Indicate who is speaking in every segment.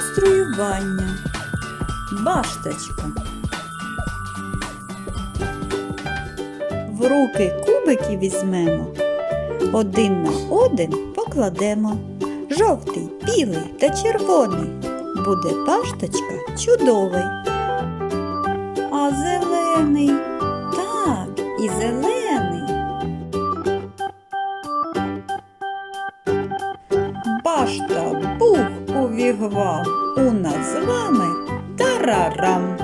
Speaker 1: Конструювання. Башточка. В руки кубики візьмемо. Один на один покладемо. Жовтий, білий та червоний. Буде башточка чудовий. А зелений. Так, і зелений. Башта бух. У нас з вами тарарам.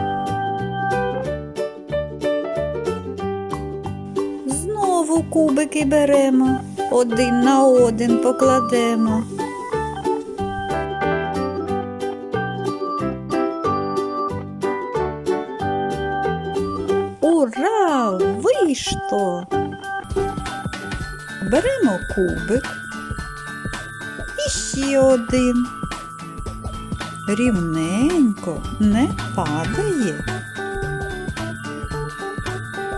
Speaker 1: Знову кубики беремо, один на один покладемо. Ура! Вийшло! Беремо кубик. І ще один. Рівненько не падає.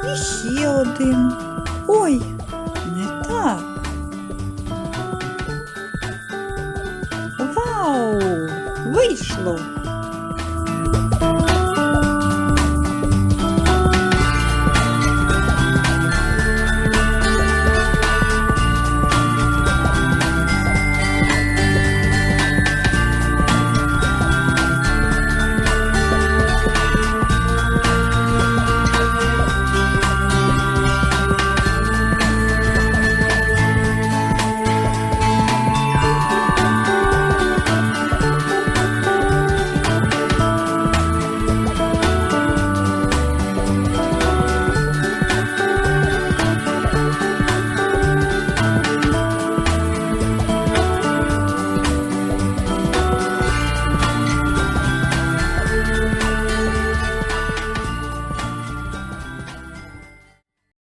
Speaker 1: І ще один. Ой, не так. Вау! Вийшло!